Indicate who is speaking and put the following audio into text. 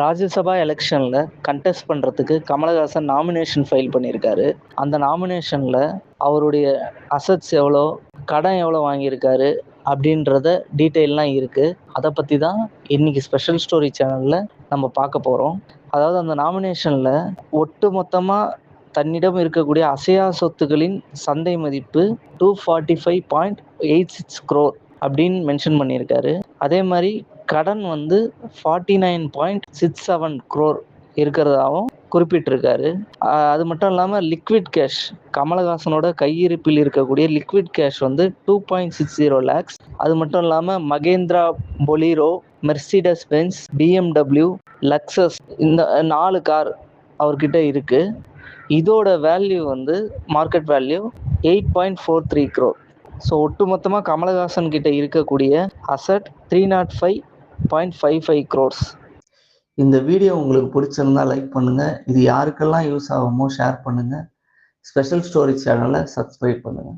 Speaker 1: ராஜ்யசபா எலெக்ஷனில் கண்டெஸ்ட் பண்ணுறதுக்கு Kamal Haasan nomination file பண்ணியிருக்காரு. அந்த நாமினேஷனில் அவருடைய அசட்ஸ் எவ்வளோ கடன் எவ்வளோ வாங்கியிருக்காரு அப்படின்றத டீட்டெயில்லாம் இருக்குது அதை பற்றி தான் இன்றைக்கி ஸ்பெஷல் ஸ்டோரி சேனலில் நம்ம பார்க்க போகிறோம் அதாவது அந்த நாமினேஷனில் ஒட்டு மொத்தமாக தன்னிடம் இருக்கக்கூடிய அசையா சொத்துக்களின் சந்தை மதிப்பு two forty five point eight six crore அப்படின்னு மென்ஷன் பண்ணியிருக்காரு. அதே மாதிரி கடன் வந்து forty nine point six seven crore இருக்கிறதாகவும் குறிப்பிட்டிருக்காரு. அது மட்டும் இல்லாமல் லிக்விட் கேஷ் கமலஹாசனோட கையிருப்பில் இருக்கக்கூடிய லிக்விட் கேஷ் வந்து two point six zero lakhs அது மட்டும் இல்லாமல் Mahindra Bolero Mercedes Benz BMW Lexus இந்த நாலு கார் அவர்கிட்ட இருக்கு. இதோட வேல்யூ வந்து market value eight point four three crore so ஒட்டுமொத்தமாக கமலஹாசன் கிட்ட இருக்கக்கூடிய asset three naught five point five five crores இந்த வீடியோ உங்களுக்கு பிடிச்சிருந்தா லைக் பண்ணுங்கள் இது யாருக்கெல்லாம் யூஸ் ஆகுமோ ஷேர் பண்ணுங்க. ஸ்பெஷல் ஸ்டோரி சேனலை சப்ஸ்கிரைப் பண்ணுங்க.